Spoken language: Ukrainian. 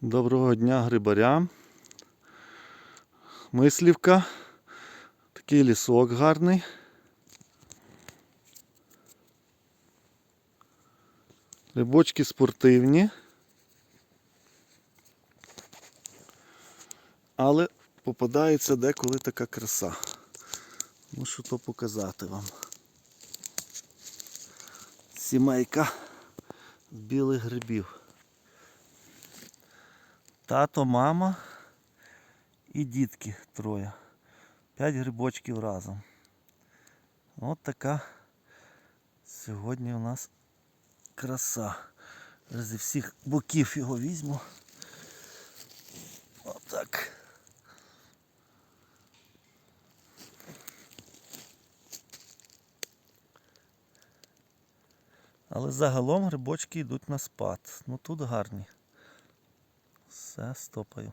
Доброго дня грибарям. Мислівка. Такий лісок гарний. Грибочки спортивні. Але попадається деколи така краса. Мушу то показати вам. Сімейка з білих грибів. Тато, мама і дітки троє. П'ять грибочків разом. От така сьогодні у нас краса. Зі всіх боків його візьму. Отак. Але загалом грибочки йдуть на спад. Ну тут гарні. Все, стопаю.